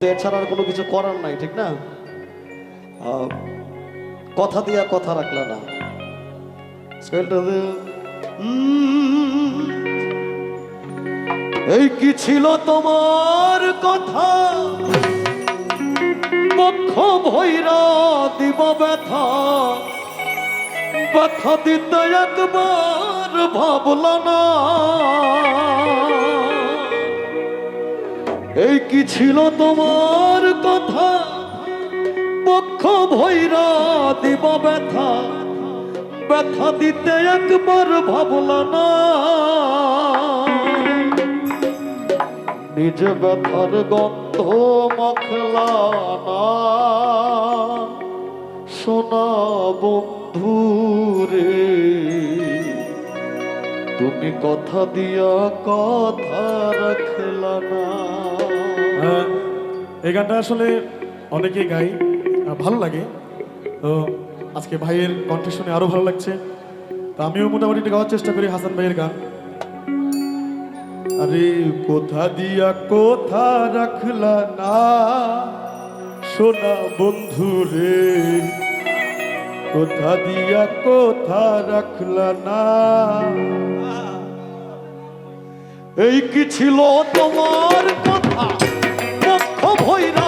এছাড়া আর কোনো কিছু করার নাই, ঠিক না? কথা দিয়া কথা রাখলা না। এই কি ছিল তোমার কথা? পক্ষ ভৈরা দিব ব্যথা। ব্যথা দিতে একবার ভাবল না। এই কি ছিল তোমার কথা? পক্ষ ভৈরা দিব ব্যথা। ব্যথা দিতে একবার ভাবল না। নিজ ব্যথার গন্ধ মাখলা না। সোনা বন্ধু রে, তুমি কথা দিয়া কথা রাখলা না। এই গানটা আসলে অনেকেই গাই ভালো লাগে। তো আজকে ভাইয়ের কণ্ঠ শুনে আরও ভালো লাগছে। তো আমিও মোটামুটি গাওয়ার চেষ্টা করি হাসান ভাইয়ের গান। আরে কোথা দিয়া কোথা রাখলা না? সোনা বন্ধু রে, কোথা দিয়া কোথা রাখলা না? এই কি ছিল তোমার কথা? পক্ষ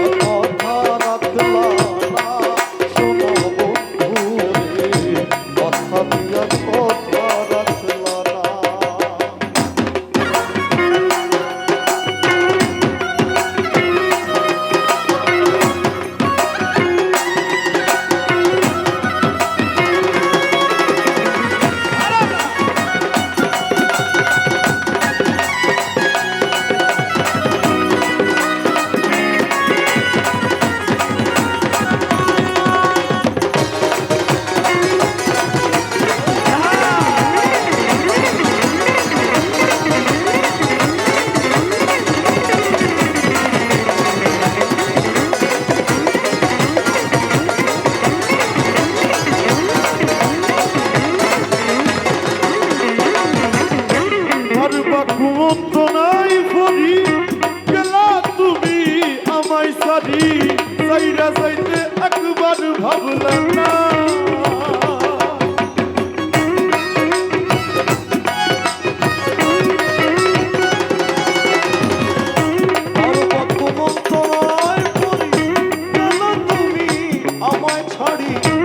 সাইরা সাইতে একবার ভাবলাম না ছাড়ি?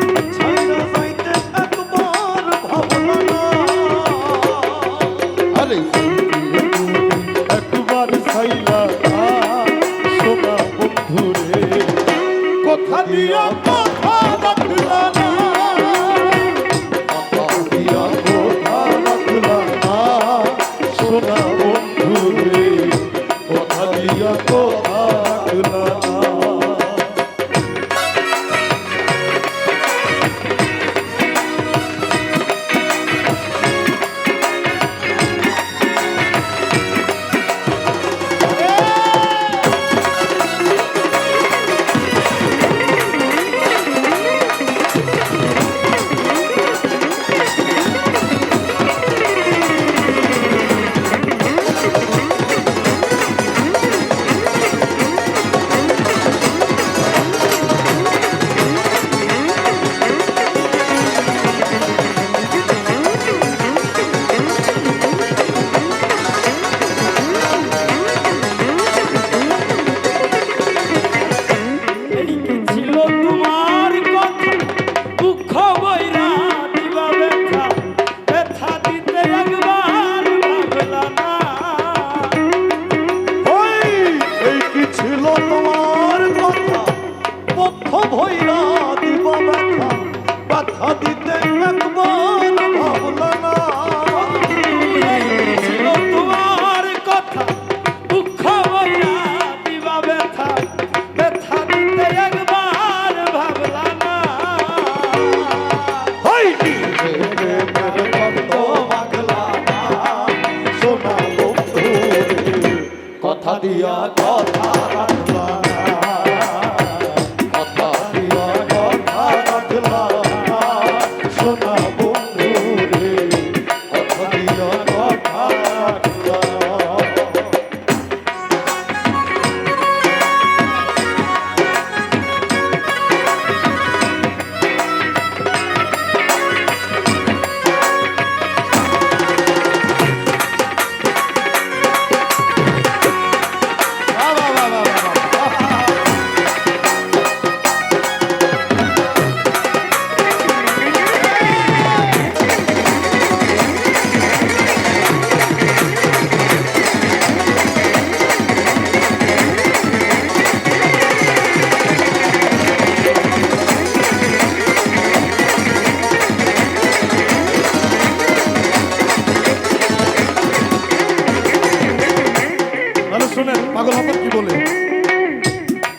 পাগল হাসান কি বলে?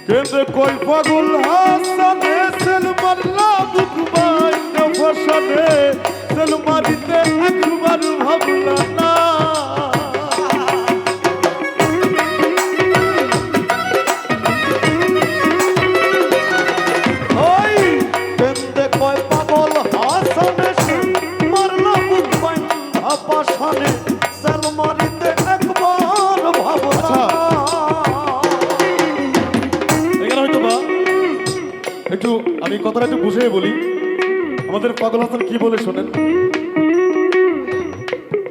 কেন্দ্রে কই পাগল? হাসান সেলমান লাদুক বাইতে সেল মারিতে একবার ভাবলা না একটু, আমি কথাটা একটু বুঝিয়ে বলি। আমাদের পাগল হাসান কি বলে শোনেন?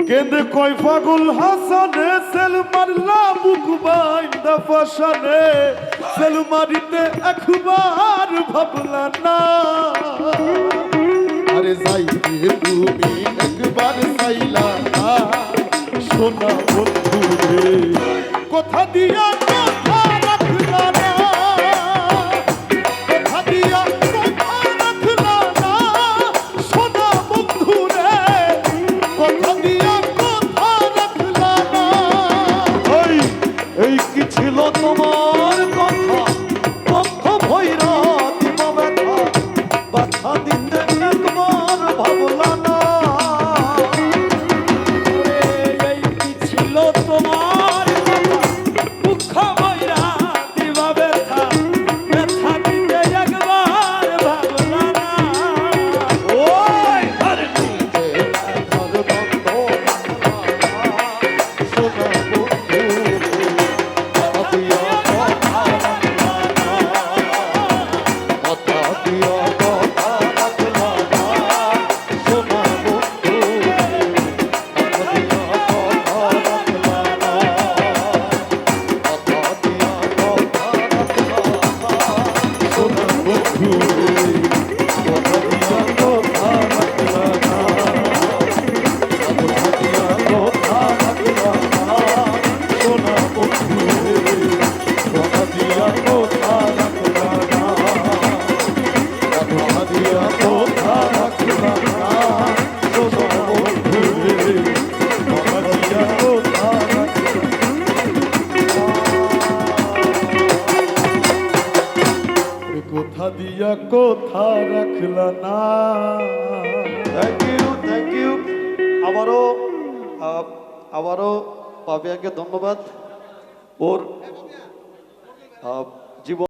কেন্দ্রে কয় পাগল হাসানে সেলমার লাবুক বাইন্দা ফাসানে। সেলমারিতে একবার ভাবলা না। আরে যাইতে তুমি একবার চাইলা সোনা বন্ধু কথা দিয়া দিয়া কোথা রাখলা না। থ্যাংক ইউ থ্যাংক ইউ আবারও আবারও পাপিয়াকে ধন্যবাদ। ওর